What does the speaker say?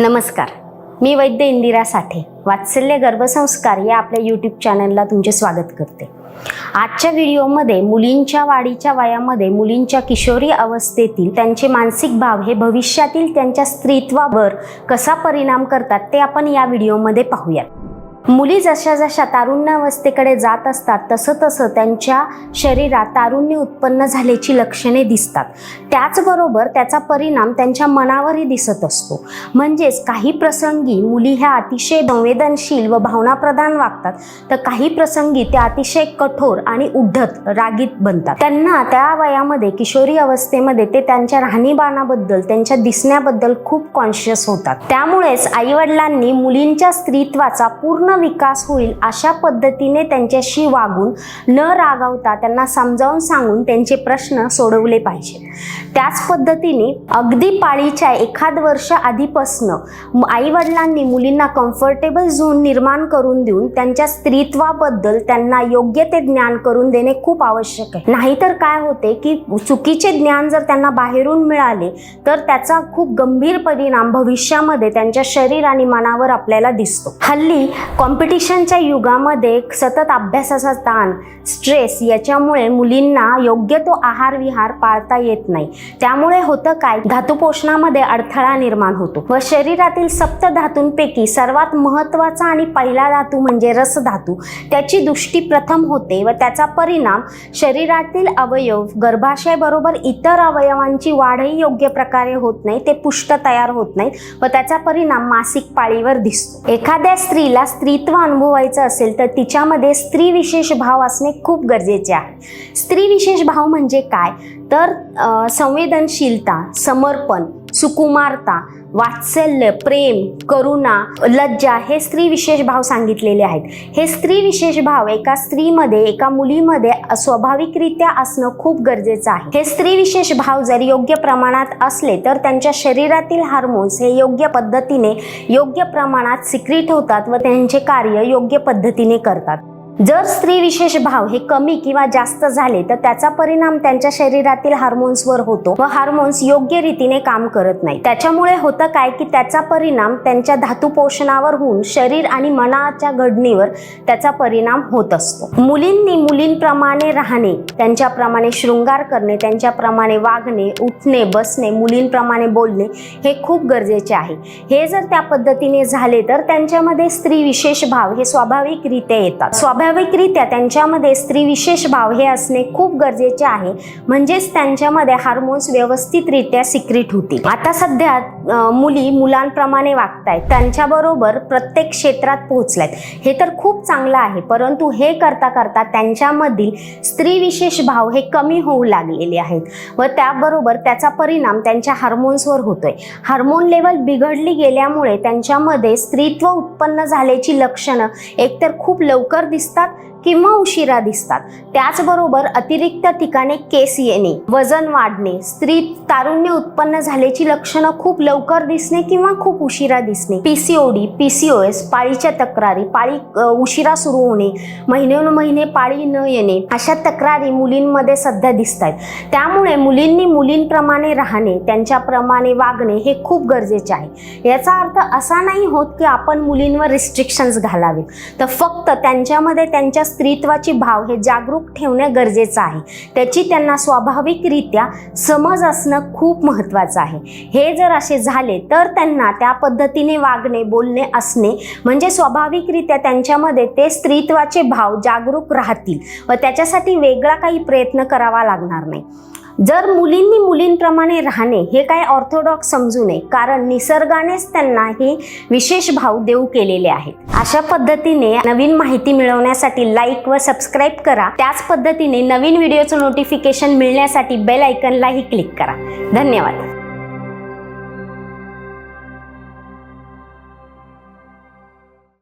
नमस्कार. मी वैद्य इंदिरा साठे वात्सल्य गर्भसंस्कार या आपल्या यूट्यूब चॅनलला तुमचे स्वागत करते. आजच्या व्हिडिओमध्ये मुलींच्या वाढीच्या वयामध्ये मुलींच्या किशोरी अवस्थेतील त्यांचे मानसिक भाव हे भविष्यातील त्यांच्या स्त्रीत्वावर कसा परिणाम करतात ते आपण या व्हिडिओमध्ये पाहूयात. मुली जशा जशा तारुण्यावस्थेकडे जात असतात तसं तसं त्यांच्या शरीरात तारुण्य उत्पन्न झाल्याची लक्षणे दिसतात. त्याचबरोबर त्याचा परिणाम त्यांच्या मनावरही दिसत असतो. म्हणजेच काही प्रसंगी मुली ह्या अतिशय संवेदनशील व भावनाप्रधान वागतात तर काही प्रसंगी त्या अतिशय कठोर आणि उद्धत रागीत बनतात. त्यांना त्या वयामध्ये किशोरी अवस्थेमध्ये ते त्यांच्या राहणीबाणाबद्दल त्यांच्या दिसण्याबद्दल खूप कॉन्शियस होतात. त्यामुळेच आईवडिलांनी मुलींच्या स्त्रीत्वाचा पूर्ण विकास होईल अशा पद्धतीने त्यांच्याशी वागून न रागावता त्यांना समजावून सांगून त्यांचे प्रश्न सोडवले पाहिजे त्याच पद्धतीने अगदी पाळीच्या एखाद वर्ष आधीपासनं आई वडिलांनी मुलींना कम्फर्टेबल झोन निर्माण करून देऊन त्यांच्या स्त्रीत्वाबद्दल त्यांना योग्य ते ज्ञान करून देणे खूप आवश्यक आहे. नाहीतर काय होते की चुकीचे ज्ञान जर त्यांना बाहेरून मिळाले तर त्याचा खूप गंभीर परिणाम भविष्यामध्ये त्यांच्या शरीर आणि मनावर आपल्याला दिसतो. हल्ली कॉम्पिटिशनच्या युगामध्ये सतत अभ्यासाचा ताण स्ट्रेस याच्यामुळे मुलींना योग्य तो आहार विहार पाळता येत नाही. त्यामुळे होतं काय? धातुपोषणामध्ये अडथळा निर्माण होतो. व शरीरातील सप्त धातूंपैकी सर्वात महत्त्वाचा आणि पहिला धातू म्हणजे रसधातू. त्याची दृष्टी प्रथम होते व त्याचा परिणाम शरीरातील अवयव गर्भाशयाबरोबर इतर अवयवांची वाढही योग्य प्रकारे होत नाही ते पुष्ट तयार होत नाहीत व त्याचा परिणाम मासिक पाळीवर दिसतो. एखाद्या स्त्रीला स्त्री स्त्रीत्व अनुभवायचं असेल तर तिच्यामध्ये स्त्री विशेष भाव असणे खूप गरजेचे आहे. स्त्री विशेष भाव म्हणजे काय? तर संवेदनशीलता समर्पण सुकुमारता वात्सल्य प्रेम करुणा लज्जा हे स्त्री विशेष भाव सांगितलेले आहेत. हे स्त्री विशेष भाव एका स्त्रीमध्ये एका मुलीमध्ये स्वाभाविकरित्या असणं खूप गरजेचं आहे. हे स्त्री विशेष भाव जर योग्य प्रमाणात असले तर त्यांच्या शरीरातील हार्मोन्स हे योग्य पद्धतीने योग्य प्रमाणात सिक्रीट होतात व त्यांचे कार्य योग्य पद्धतीने करतात. जर स्त्री विशेष भाव हे कमी किंवा जास्त झाले तर त्याचा परिणाम त्यांच्या शरीरातील हार्मोन्सवर होतो. व हार्मोन्स योग्य रीतीने काम करत नाही त्याच्यामुळे होतं काय की त्याचा परिणाम त्यांच्या धातू पोषणावर होऊन शरीर आणि मनाच्या घडणीवर त्याचा परिणाम होत असतो. मुलींनी मुलींप्रमाणे राहणे त्यांच्याप्रमाणे शृंगार करणे त्यांच्याप्रमाणे वागणे उठणे बसणे मुलींप्रमाणे बोलणे हे खूप गरजेचे आहे. हे जर त्या पद्धतीने झाले तर त्यांच्यामध्ये स्त्री विशेष भाव हे स्वाभाविकरित्या येतात. स्वाभाविकरित्या त्यांच्यामध्ये स्त्री विशेष भाव हे असणे खूप गरजेचे आहे. म्हणजेच त्यांच्यामध्ये हार्मोन्स व्यवस्थितरित्या सिक्रेट होतील. आता सध्या मुली मुलांप्रमाणे वागतायत. त्यांच्याबरोबर प्रत्येक क्षेत्रात पोहोचल्यात. हे तर खूप चांगलं आहे. परंतु हे करता करता त्यांच्यामधील स्त्री विशेष भाव हे कमी होऊ लागलेले आहेत. व त्याबरोबर त्याचा परिणाम त्यांच्या हार्मोन्सवर होतोय. हार्मोन लेवल बिघडली गेल्यामुळे त्यांच्यामध्ये स्त्रीत्व उत्पन्न झाल्याची लक्षणं एकतर खूप लवकर दिसतात sắt किंवा उशिरा दिसतात. त्याचबरोबर अतिरिक्त ठिकाणी केस येणे वजन वाढणे स्त्री तारुण्य उत्पन्न झाल्याची लक्षणं खूप लवकर दिसणे किंवा खूप उशिरा दिसणे. पीसीओडी पीसीओएस पाळीच्या तक्रारी पाळी उशिरा सुरू होणे महिनोन्महिने पाळी न येणे अशा तक्रारी मुलींमध्ये सध्या दिसत आहेत त्यामुळे मुलींनी मुलींप्रमाणे राहणे त्यांच्याप्रमाणे वागणे हे खूप गरजेचे आहे. याचा अर्थ असा नाही होत की आपण मुलींवर रिस्ट्रिक्शन्स घालावे तर फक्त त्यांच्यामध्ये त्यांच्या स्त्रीत्वाची भाव हे जागरूक ठेवणे गरजेचं आहे. त्याची त्यांना स्वाभाविकरित्या समज असणं खूप महत्त्वाचं आहे. हे जर असे झाले तर त्यांना त्या पद्धतीने वागणे बोलणे असणे म्हणजे स्वाभाविकरित्या त्यांच्यामध्ये ते स्त्रीत्वाचे भाव जागरूक राहतील व त्याच्यासाठी वेगळा काही प्रयत्न करावा लागणार नाही. जर मुलींनी मुलींप्रमाणे राहणे हे काय ऑर्थोडॉक्स समजू नये कारण निसर्गानेच त्यांना हे विशेष भाव देऊ केलेले आहेत. अशा पद्धतीने नवीन माहिती मिळवण्यासाठी लाईक व सबस्क्राईब करा. त्याच पद्धतीने नवीन व्हिडिओचं नोटिफिकेशन मिळण्यासाठी बेल आयकनलाही क्लिक करा. धन्यवाद.